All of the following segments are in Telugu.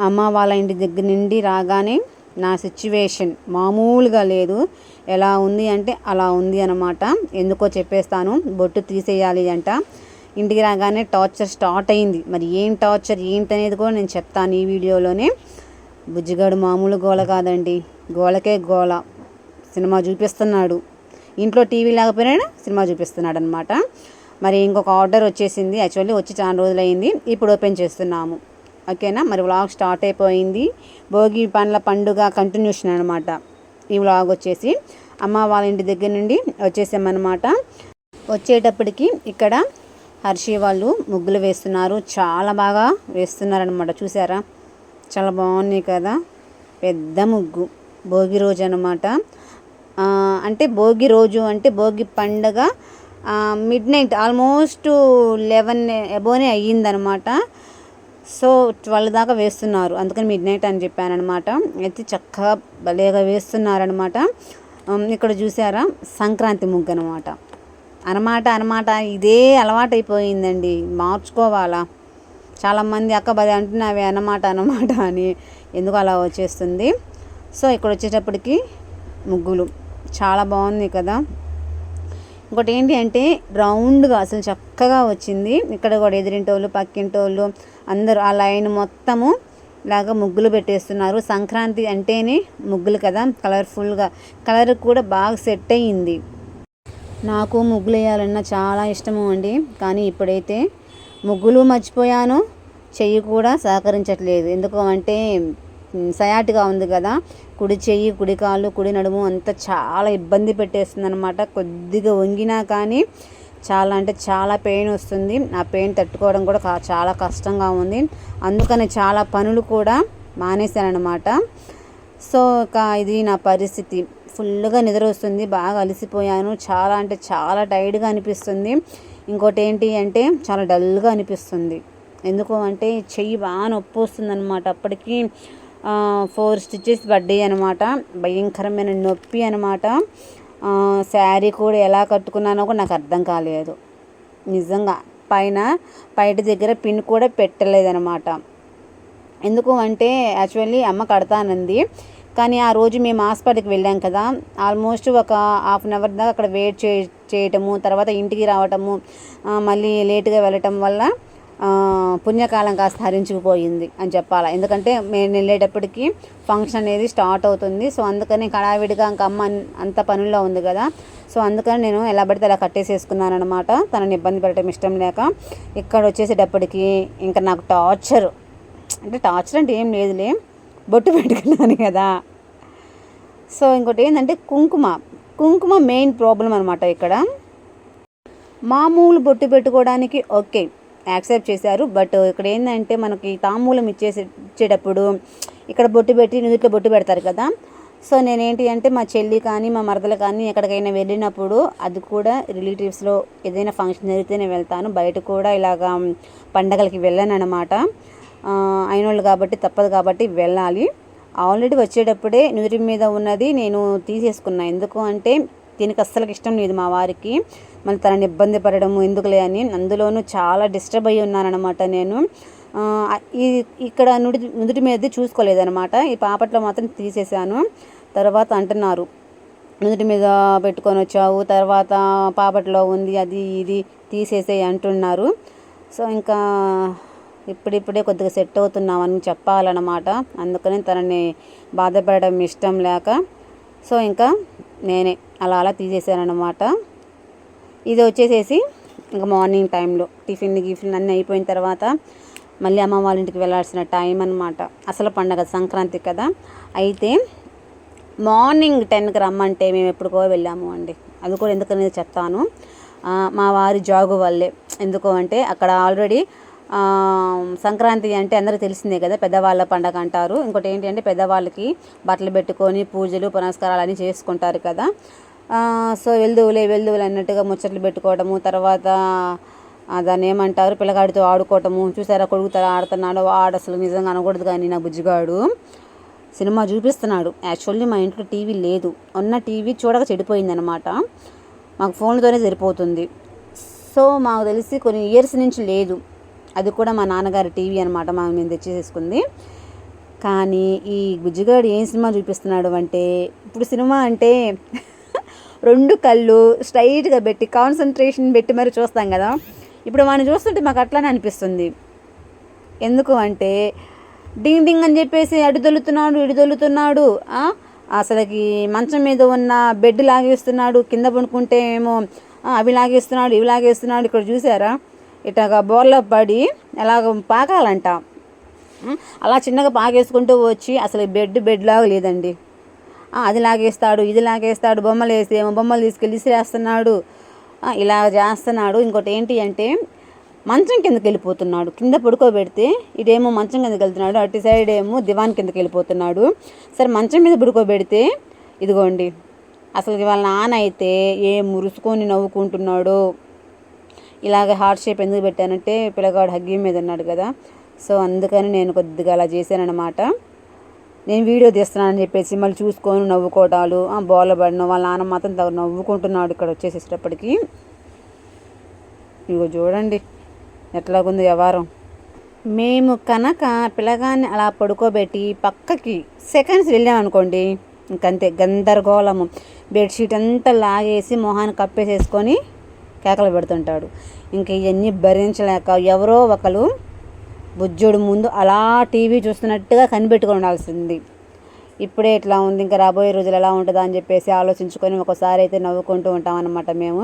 అమ్మ వాళ్ళ ఇంటి దగ్గర నుండి రాగానే నా సిచ్యువేషన్ మామూలుగా లేదు. ఎలా ఉంది అంటే అలా ఉంది అనమాట ఎందుకో చెప్పేస్తాను. బొట్టు తీసేయాలి అంట. ఇంటికి రాగానే టార్చర్ స్టార్ట్ అయింది. మరి ఏం టార్చర్ ఏంటనేది కూడా నేను చెప్తాను ఈ వీడియోలోనే. బుజ్జిగాడు మామూలు గోల కాదండి. గోలకే గోల. సినిమా చూపిస్తున్నాడు. ఇంట్లో టీవీ లేకపోయినా సినిమా చూపిస్తున్నాడు అనమాట మరి ఇంకొక ఆర్డర్ వచ్చేసింది. యాక్చువల్లీ వచ్చి చాలా రోజులు అయింది ఇప్పుడు ఓపెన్ చేస్తున్నాము. ఓకేనా? మరి వ్లాగ్ స్టార్ట్ అయిపోయింది. భోగి పండ్ల పండుగ కంటిన్యూషన్ అనమాట ఈ వ్లాగ్ వచ్చేసి అమ్మ వాళ్ళ ఇంటి దగ్గర నుండి వచ్చేసామన్నమాట. వచ్చేటప్పటికి ఇక్కడ హర్షి వాళ్ళు ముగ్గులు వేస్తున్నారు. చాలా బాగా వేస్తున్నారనమాట చూసారా? చాలా బాగున్నాయి కదా? పెద్ద ముగ్గు. భోగి రోజు అనమాట అంటే భోగి రోజు అంటే భోగి పండగ మిడ్ నైట్ ఆల్మోస్ట్ లెవెన్ ఎబోనే అయ్యిందనమాట సో ట్వెల్వ్ దాకా వేస్తున్నారు. అందుకని మిడ్ నైట్ అని చెప్పానమాట అయితే చక్కగా భలేగా వేస్తున్నారనమాట ఇక్కడ చూసారా? సంక్రాంతి ముగ్గు అనమాట అనమాట అనమాట ఇదే అలవాటు అయిపోయిందండి మార్చుకోవాలా? చాలామంది అక్క బది అంటున్నావి అన్నమాట అన్నమాట అని ఎందుకు అలా వచ్చేస్తుంది? సో ఇక్కడ వచ్చేటప్పటికి ముగ్గులు. చాలా బాగుంది కదా? ఇంకోటి ఏంటి అంటే రౌండ్గా అసలు చక్కగా వచ్చింది. ఇక్కడ కూడా ఎదిరింటోళ్ళు పక్కింటోళ్ళు అందరూ ఆ లైన్ మొత్తము లాగా ముగ్గులు పెట్టేస్తున్నారు. సంక్రాంతి అంటేనే ముగ్గులు కదా కలర్ఫుల్గా కలర్ కూడా బాగా సెట్ అయ్యింది నాకు ముగ్గులు వేయాలన్నా చాలా ఇష్టము అండి. కానీ ఇప్పుడైతే ముగ్గులు మర్చిపోయాను చెయ్యి కూడా సహకరించట్లేదు. ఎందుకు అంటే సయాటిగా ఉంది కదా. కుడి చెయ్యి కుడి కాళ్ళు కుడి నడుము అంతా చాలా ఇబ్బంది పెట్టేస్తుంది అనమాట కొద్దిగా వంగినా కానీ చాలా అంటే చాలా పెయిన్ వస్తుంది. ఆ పెయిన్ తట్టుకోవడం కూడా చాలా కష్టంగా ఉంది. అందుకని చాలా పనులు కూడా మానేశానమాట సో ఇక ఇది నా పరిస్థితి. ఫుల్గా నిద్ర వస్తుంది. బాగా అలసిపోయాను. చాలా అంటే చాలా టైర్డ్గా అనిపిస్తుంది. ఇంకోటి ఏంటి అంటే చాలా డల్గా అనిపిస్తుంది. ఎందుకు అంటే చెయ్యి బాగా నొప్పి వస్తుంది అనమాట అప్పటికి ఫోర్ స్టిచ్చెస్ పడ్డాయి అనమాట భయంకరమైన నొప్పి అనమాట శారీ కూడా ఎలా కట్టుకున్నానో కూడా నాకు అర్థం కాలేదు. నిజంగా పైన బయట దగ్గర పిన్ కూడా పెట్టలేదనమాట ఎందుకు అంటే యాక్చువల్లీ అమ్మ కడతానంది. కానీ ఆ రోజు మేము హాస్పిటల్కి వెళ్ళాం కదా. ఆల్మోస్ట్ ఒక హాఫ్ అన్ అవర్ దాకా అక్కడ వెయిట్ చే చేయటము తర్వాత ఇంటికి రావటము మళ్ళీ లేటుగా వెళ్ళటం వల్ల పుణ్యకాలం కాస్త హరించుకుపోయింది అని చెప్పాలి. ఎందుకంటే మేము వెళ్ళేటప్పటికి ఫంక్షన్ అనేది స్టార్ట్ అవుతుంది. సో అందుకని కడావిడిగా ఇంకా అమ్మ అంత పనుల్లో ఉంది కదా. సో అందుకని నేను ఎలా పడితే అలా కట్టేసేసుకున్నాను అనమాట తనని ఇబ్బంది పెట్టడం ఇష్టం లేక ఇక్కడ వచ్చేసేటప్పటికి ఇంకా నాకు టార్చర్. అంటే టార్చర్ అంటే ఏం లేదులే బొట్టు పెట్టుకున్నాను కదా. సో ఇంకోటి ఏంటంటే కుంకుమ. కుంకుమ మెయిన్ ప్రాబ్లం అనమాట ఇక్కడ. మామూలు బొట్టు పెట్టుకోవడానికి ఓకే. యాక్సెప్ట్ చేశారు. బట్ ఇక్కడ ఏంటంటే మనకి తాంబూలం ఇచ్చేసి ఇచ్చేటప్పుడు ఇక్కడ బొట్టు పెట్టి నుదుట్లో బొట్టు పెడతారు కదా. సో నేనేంటి అంటే మా చెల్లి కానీ మా మరదలు కానీ ఎక్కడికైనా వెళ్ళినప్పుడు అది కూడా రిలేటివ్స్లో ఏదైనా ఫంక్షన్ జరిగితేనే వెళ్తాను. బయట కూడా ఇలాగా పండగలకి వెళ్ళాను అనమాట అయినోళ్ళు కాబట్టి తప్పదు కాబట్టి వెళ్ళాలి. ఆల్రెడీ వచ్చేటప్పుడే నుదుటి మీద ఉన్నది నేను తీసేసుకున్నాను ఎందుకు అంటే దీనికి అస్సలు ఇష్టం లేదు మా వారికి. మళ్ళీ తనని ఇబ్బంది పడడము ఎందుకులే అని అందులోనూ చాలా డిస్టర్బ్ అయ్యి ఉన్నానమాట నేను. ఈ ఇక్కడ నుడి నుదుటి మీద చూసుకోలేదనమాట ఈ పాపట్లో మాత్రం తీసేసాను తర్వాత అంటున్నారు నుదుటి మీద పెట్టుకొని వచ్చావు తర్వాత పాపట్లో ఉంది అది ఇది తీసేసే అంటున్నారు. సో ఇంకా ఇప్పుడిప్పుడే కొద్దిగా సెట్ అవుతున్నామని చెప్పాలన్నమాట. అందుకని తనని బాధపడడం ఇష్టం లేక. సో ఇంకా నేనే అలా అలా తీసేసానమాట ఇది వచ్చేసేసి ఇంకా మార్నింగ్ టైంలో టిఫిన్ గిఫిన్ అన్నీ అయిపోయిన తర్వాత మళ్ళీ అమ్మ వాళ్ళ ఇంటికి వెళ్ళాల్సిన టైం అనమాట అసలు పండగ సంక్రాంతి కదా. అయితే మార్నింగ్ టెన్కి రమ్మంటే మేము ఎప్పుడుకో వెళ్ళాము అండి. అది కూడా ఎందుకనేది చెప్తాను. మా వారి జాగు వల్లే. ఎందుకు అంటే అక్కడ ఆల్రెడీ సంక్రాంతి అంటే అందరికీ తెలిసిందే కదా పెద్దవాళ్ళ పండగ అంటారు. ఇంకోటి ఏంటంటే పెద్దవాళ్ళకి బట్టలు పెట్టుకొని పూజలు పునస్కారాలు అన్నీ చేసుకుంటారు కదా. సో వెళ్దువులే వెల్దువులు అన్నట్టుగా ముచ్చట్లు పెట్టుకోవడము తర్వాత దాన్ని ఏమంటారు పిల్లగాడితో ఆడుకోవటము. చూసారా కొడుకుతారా ఆడుతున్నాడు ఆడు అసలు నిజంగా అనకూడదు కానీ నా బుజ్జిగాడు సినిమా చూపిస్తున్నాడు. యాక్చువల్లీ మా ఇంట్లో టీవీ లేదు. ఉన్న టీవీ చూడక చెడిపోయిందనమాట మాకు ఫోన్లతోనే సరిపోతుంది. సో మాకు తెలిసి కొన్ని ఇయర్స్ నుంచి లేదు. అది కూడా మా నాన్నగారి టీవీ అనమాట మా మేము తెచ్చేసేసుకుంది. కానీ ఈ గుజ్జిగాడు ఏం సినిమా చూపిస్తున్నాడు అంటే ఇప్పుడు సినిమా అంటే రెండు కళ్ళు స్ట్రైట్గా పెట్టి కాన్సన్ట్రేషన్ పెట్టి మరి చూస్తాం కదా. ఇప్పుడు వాడిని చూస్తుంటే మాకు అట్లానే అనిపిస్తుంది. ఎందుకు అంటే డింగ్ డింగ్ అని చెప్పేసి అటు దొల్లుతున్నాడు ఇటు దొల్లుతున్నాడు అసలుకి మంచం మీద ఉన్న బెడ్ లాగేస్తున్నాడు కింద పడుకుంటే ఏమో అవి లాగేస్తున్నాడు ఇవి లాగేస్తున్నాడు ఇక్కడ చూసారా? ఇట్లాగా బోర్లో పడి ఎలాగ పాకాలంట. అలా చిన్నగా పాకేసుకుంటూ వచ్చి అసలు బెడ్ బెడ్ లాగా లేదండి. అది లాగేస్తాడు ఇది లాగేస్తాడు బొమ్మలు వేసి ఏమో బొమ్మలు తీసుకెళ్ళి విసిరేస్తున్నాడు ఇలా చేస్తున్నాడు. ఇంకోటి ఏంటి అంటే మంచం కిందకి వెళ్ళిపోతున్నాడు. కింద పడుకోబెడితే ఇదేమో మంచం కిందకి వెళ్తున్నాడు. అటు సైడ్ ఏమో దివాన్ కిందకి వెళ్ళిపోతున్నాడు. సరే మంచం మీద పడుకోబెడితే ఇదిగోండి. అసలు వాళ్ళ నాన్న అయితే ఏ మురుసుకొని నవ్వుకుంటున్నాడో ఇలాగ హార్ట్ షేప్ ఎందుకు పెట్టానంటే పిల్లగాడు హగ్గి మీద ఉన్నాడు కదా. సో అందుకని నేను కొద్దిగా అలా చేశానన్నమాట. నేను వీడియో తీస్తున్నానని చెప్పేసి మళ్ళీ చూసుకొని నవ్వుకోవటాలు బోల వాళ్ళ నాన్న మాత్రం తగు నవ్వుకుంటున్నాడు ఇక్కడ వచ్చేసేటప్పటికి ఇగో చూడండి ఎట్లాగుంది వ్యవహారం. మేము కనుక పిల్లగాన్ని అలా పడుకోబెట్టి పక్కకి సెకండ్స్ వెళ్ళామనుకోండి ఇంకంతే గందరగోళము. బెడ్షీట్ అంతా లాగేసి మొహాన్ని కప్పేసేసుకొని కేకలు పెడుతుంటాడు. ఇంక ఇవన్నీ భరించలేక ఎవరో ఒకరు బుజ్జుడు ముందు అలా టీవీ చూస్తున్నట్టుగా కనిపెట్టుకొని ఉండాల్సింది. ఇప్పుడే ఇట్లా ఉంది ఇంకా రాబోయే రోజులు ఎలా ఉంటుందా అని చెప్పేసి ఆలోచించుకొని ఒకసారి అయితే నవ్వుకుంటూ ఉంటాం అన్నమాట మేము.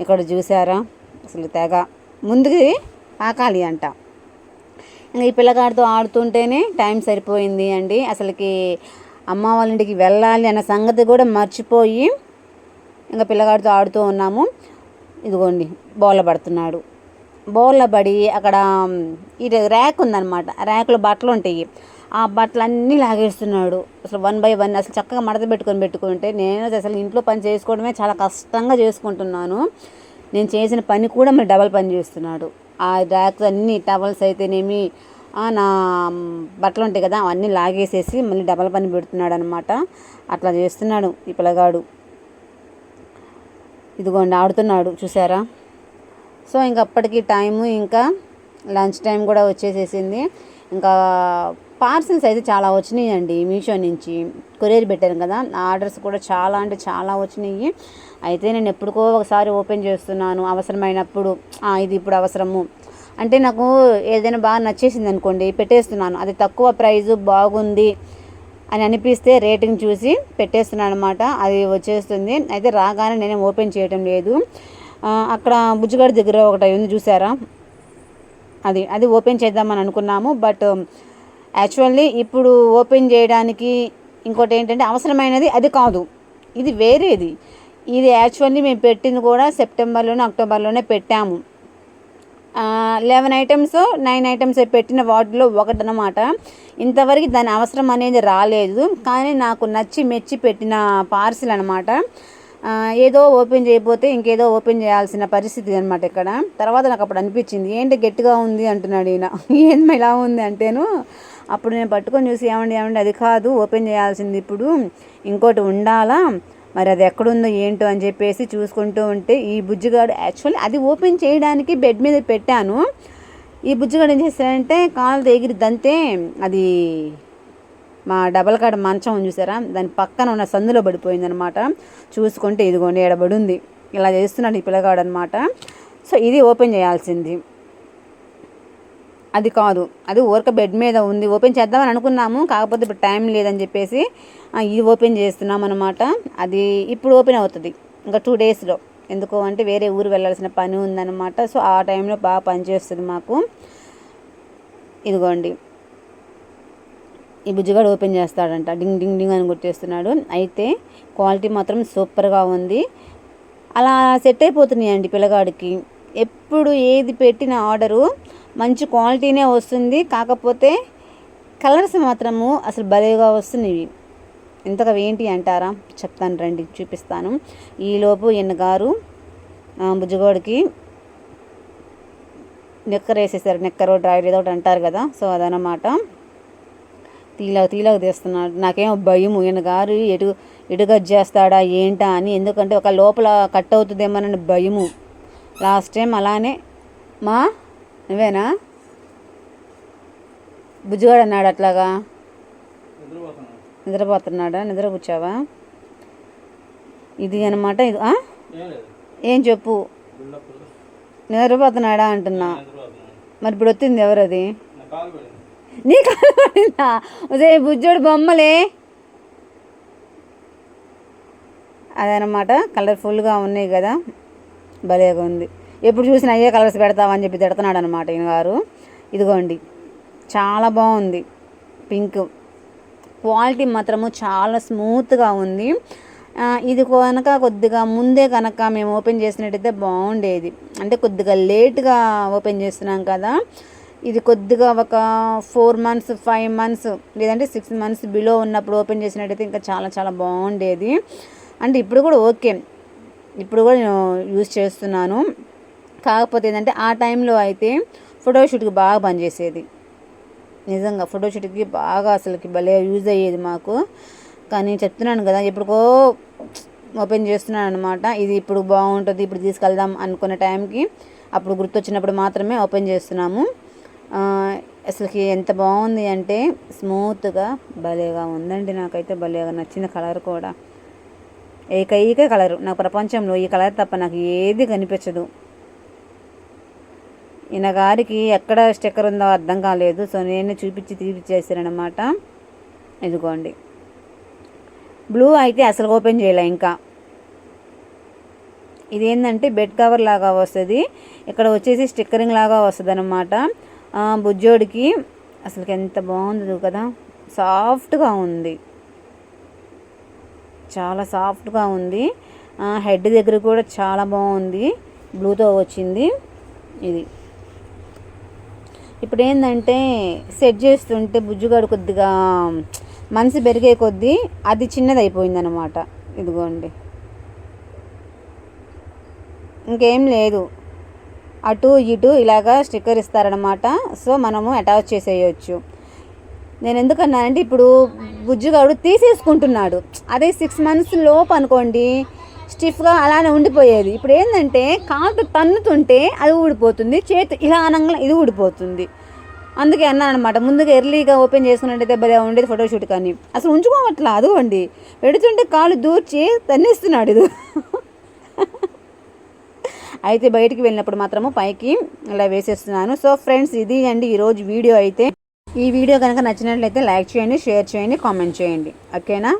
ఇక్కడ చూసారా? అసలు తెగ. ముందుకి ఆకాలి అంట. ఇంకా ఈ పిల్లగాడితో ఆడుతుంటేనే టైం సరిపోయింది అండి. అసలుకి అమ్మ వాళ్ళ ఇంటికి వెళ్ళాలి అన్న సంగతి కూడా మర్చిపోయి ఇంకా పిల్లగాడితో ఆడుతూ ఉన్నాము. ఇదిగోండి బోల పడుతున్నాడు. బోళ్ళ పడి అక్కడ ఇటు ర్యాక్ ఉందన్నమాట. ర్యాక్లో బట్టలు ఉంటాయి. ఆ బట్టలన్నీ లాగేస్తున్నాడు. అసలు వన్ బై వన్ అసలు చక్కగా మడత పెట్టుకొని పెట్టుకుంటే నేను అసలు ఇంట్లో పని చేసుకోవడమే చాలా కష్టంగా చేసుకుంటున్నాను. నేను చేసిన పని కూడా మరి డబల్ పని చేస్తున్నాడు. ఆ ర్యాక్స్ అన్ని టవల్స్ అయితేనేమి నా బట్టలు ఉంటాయి కదా అవన్నీ లాగేసేసి మళ్ళీ డబల్ పని పెడుతున్నాడు అనమాట అట్లా చేస్తున్నాడు ఈ పిల్లగాడు. ఇదిగోండి ఆడుతున్నాడు చూసారా సో ఇంక అప్పటికి టైము ఇంకా లంచ్ టైం కూడా వచ్చేసేసింది. ఇంకా పార్సిల్స్ అయితే చాలా వచ్చినాయండి మీషో నుంచి. కొరియర్ పెట్టాను కదా ఆర్డర్స్ కూడా చాలా అంటే చాలా వచ్చినాయి. అయితే నేను ఎప్పుడుకో ఒకసారి ఓపెన్ చేస్తున్నాను అవసరమైనప్పుడు. ఇది ఇప్పుడు అవసరము. అంటే నాకు ఏదైనా బాగా నచ్చేసింది అనుకోండి పెట్టేస్తున్నాను. అది తక్కువ ప్రైజు బాగుంది. అని అనిపిస్తే రేటింగ్ చూసి పెట్టేస్తున్నాను అనమాట అది వచ్చేస్తుంది. అయితే రాగానే నేనే ఓపెన్ చేయటం లేదు. అక్కడ బుజ్జిగాడి దగ్గర ఒకటి ఉంది చూసారా? అది అది ఓపెన్ చేద్దామని అనుకున్నాము. బట్ యాక్చువల్లీ ఇప్పుడు ఓపెన్ చేయడానికి ఇంకోటి ఏంటంటే అవసరమైనది అది కాదు. ఇది వేరేది. ఇది యాక్చువల్లీ మేము పెట్టింది కూడా సెప్టెంబర్లోనే అక్టోబర్లోనే పెట్టాము. లెవెన్ ఐటమ్స్ నైన్ ఐటమ్స్ పెట్టిన వాటిలో ఒకటనమాట ఇంతవరకు దాని అవసరం అనేది రాలేదు. కానీ నాకు నచ్చి మెచ్చి పెట్టిన పార్సిల్ అనమాట ఏదో ఓపెన్ చేయకపోతే ఇంకేదో ఓపెన్ చేయాల్సిన పరిస్థితి అనమాట ఇక్కడ. తర్వాత నాకు అప్పుడు అనిపించింది ఏంటి గట్టిగా ఉంది? అంటున్నాడు ఈయన. ఏంది ఇలా ఉంది? అంటేను అప్పుడు నేను పట్టుకొని చూసి ఏమండి ఏమండి అది కాదు ఓపెన్ చేయాల్సింది ఇప్పుడు. ఇంకోటి ఉండాలా? మరి అది ఎక్కడుందో ఏంటో అని చెప్పేసి చూసుకుంటూ ఉంటే ఈ బుజ్జిగాడు యాక్చువల్లీ అది ఓపెన్ చేయడానికి బెడ్ మీద పెట్టాను. ఈ బుజ్జిగాడు ఏం చేశాడంటే కాలు ఎగిరి దంతే అది మా డబల్ కాడ మంచం ఉంది చూసారా? దాని పక్కన ఉన్న సందులో పడిపోయింది అనమాట చూసుకుంటే ఇదిగోండి ఎడబడి ఉంది. ఇలా చేస్తున్నాడు ఈ పిల్లగాడు అనమాట సో ఇది ఓపెన్ చేయాల్సింది. అది కాదు. అది ఊరక బెడ్ మీద ఉంది. ఓపెన్ చేద్దామని అనుకున్నాము. కాకపోతే ఇప్పుడు టైం లేదని చెప్పేసి ఇది ఓపెన్ చేస్తున్నాం అనమాట అది ఇప్పుడు ఓపెన్ అవుతుంది. ఇంకా టూ డేస్లో. ఎందుకు అంటే వేరే ఊరు వెళ్ళాల్సిన పని ఉందన్నమాట. సో ఆ టైంలో బాగా పనిచేస్తుంది మాకు. ఇదిగోండి. ఈ బుజ్జిగాడు ఓపెన్ చేస్తాడంట. డింగ్ డింగ్ డింగ్ అని కొట్టేస్తున్నాడు. అయితే క్వాలిటీ మాత్రం సూపర్గా ఉంది. అలా సెట్ అయిపోతున్నాయండి పిల్లగాడికి. ఎప్పుడు ఏది పెట్టిన ఆర్డరు మంచి క్వాలిటీనే వస్తుంది. కాకపోతే కలర్స్ మాత్రము అసలు భలేగా వస్తున్నాయి. ఎంతగా ఏంటి అంటారా? చెప్తాను రండి చూపిస్తాను. ఈలోపు ఎన్నగారు గారు బుజ్జిగోడికి నిక్కర్ వేసేసారు. నెక్కరు డ్రైవర్ ఏదో ఒకటి అంటారు కదా. సో అదనమాట తీలా తీలాగా తీస్తున్నాడు. నాకేమో భయం ఈయన గారు ఎటు ఎటుగా చేస్తాడా ఏంటా అని. ఎందుకంటే ఒక లోపల కట్ అవుతుందేమోనని భయము. లాస్ట్ టైం అలానే మా నువ్వేనా? బుజ్జిగాడు అన్నాడు అట్లాగా? నిద్రపోతున్నాడా? నిద్ర కూర్చావా ఇది అనమాట ఇది ఏం చెప్పు? నిద్రపోతున్నాడా అంటున్నా. మరి ఇప్పుడు వచ్చింది ఎవరది అది? నీ కాదు పడిందా? బుజ్జోడు బొమ్మలే. అదనమాట కలర్ఫుల్గా ఉన్నాయి కదా. భలేగా ఉంది ఎప్పుడు చూసినా అయ్యే కలర్స్ పెడతావని చెప్పి తిడుతున్నాడు అనమాట ఈయన గారు. ఇదిగోండి చాలా బాగుంది పింక్. క్వాలిటీ మాత్రము చాలా స్మూత్గా ఉంది. ఇది కనుక కొద్దిగా ముందే కనుక మేము ఓపెన్ చేసినట్టయితే బాగుండేది. అంటే కొద్దిగా లేట్గా ఓపెన్ చేస్తున్నాం కదా. ఇది కొద్దిగా ఒక ఫోర్ మంత్స్ ఫైవ్ మంత్స్ లేదంటే సిక్స్ మంత్స్ బిలో ఉన్నప్పుడు ఓపెన్ చేసినట్టయితే ఇంకా చాలా చాలా బాగుండేది. అంటే ఇప్పుడు కూడా ఓకే. ఇప్పుడు కూడా నేను యూజ్ చేస్తున్నాను. కాకపోతే ఏంటంటే ఆ టైంలో అయితే ఫోటోషూట్కి బాగా పనిచేసేది. నిజంగా ఫోటోషూట్కి బాగా అసలుకి భలే యూజ్ అయ్యేది మాకు. కానీ చెప్తున్నాను కదా ఎప్పుడుకో ఓపెన్ చేస్తున్నాను అనమాట ఇది ఇప్పుడు బాగుంటుంది ఇప్పుడు తీసుకెళ్దాం అనుకున్న టైంకి అప్పుడు గుర్తొచ్చినప్పుడు మాత్రమే ఓపెన్ చేస్తున్నాము. అసలుకి ఎంత బాగుంది అంటే స్మూత్గా భలేగా ఉందండి నాకైతే భలేగా నచ్చింది కలర్ కూడా. ఏకైక కలర్ నాకు ప్రపంచంలో ఈ కలర్ తప్ప నాకు ఏది కనిపించదు. ఈయన గారికి ఎక్కడ స్టిక్కర్ ఉందో అర్థం కాలేదు సో నేనే చూపించి తీపిచ్చేసానమాట ఇదిగోండి. బ్లూ అయితే అసలు ఓపెన్ చేయలే ఇంకా. ఇది ఏంటంటే బెడ్ కవర్ లాగా వస్తుంది. ఇక్కడ వచ్చేసి స్టిక్కరింగ్ లాగా వస్తుంది అనమాట బుజ్జోడికి అసలుకి ఎంత బాగుంది కదా. సాఫ్ట్గా ఉంది. చాలా సాఫ్ట్గా ఉంది. హెడ్ దగ్గర కూడా చాలా బాగుంది. బ్లూతో వచ్చింది. ఇది. ఇప్పుడు ఏంటంటే సెట్ చేస్తుంటే బుజ్జుగాడు కొద్దిగా మనసు పెరిగే కొద్దీ అది చిన్నది అయిపోయింది అనమాట ఇదిగోండి. ఇంకేం లేదు. అటు ఇటు ఇలాగా స్టిక్కర్ ఇస్తారనమాట సో మనము అటాచ్ చేసేయచ్చు. నేను ఎందుకన్నానంటే ఇప్పుడు బుజ్జుగాడు తీసేసుకుంటున్నాడు. అదే సిక్స్ మంత్స్ లోపు అనుకోండి స్టిఫ్గా అలానే ఉండిపోయేది. ఇప్పుడు ఏంటంటే కాలు తన్నుతుంటే అది ఊడిపోతుంది చేతి ఇలా అనగా ఇది ఊడిపోతుంది. అందుకే అన్నాను అనమాట ముందుగా ఎర్లీగా ఓపెన్ చేసుకున్నట్టయితే భలే ఉండేది ఫోటోషూట్ కానీ. అసలు ఉంచుకోవట్లా అదిగోండి. పెడుతుంటే కాలు దూర్చి తన్నిస్తున్నాడు ఇది అయితే బయటికి వెళ్ళినప్పుడు మాత్రము పైకి ఇలా వేసేస్తున్నాను. సో ఫ్రెండ్స్ ఇది అండి ఈరోజు వీడియో అయితే. ఈ వీడియో కనుక నచ్చినట్లయితే లైక్ చేయండి షేర్ చేయండి కామెంట్ చేయండి. ఓకేనా?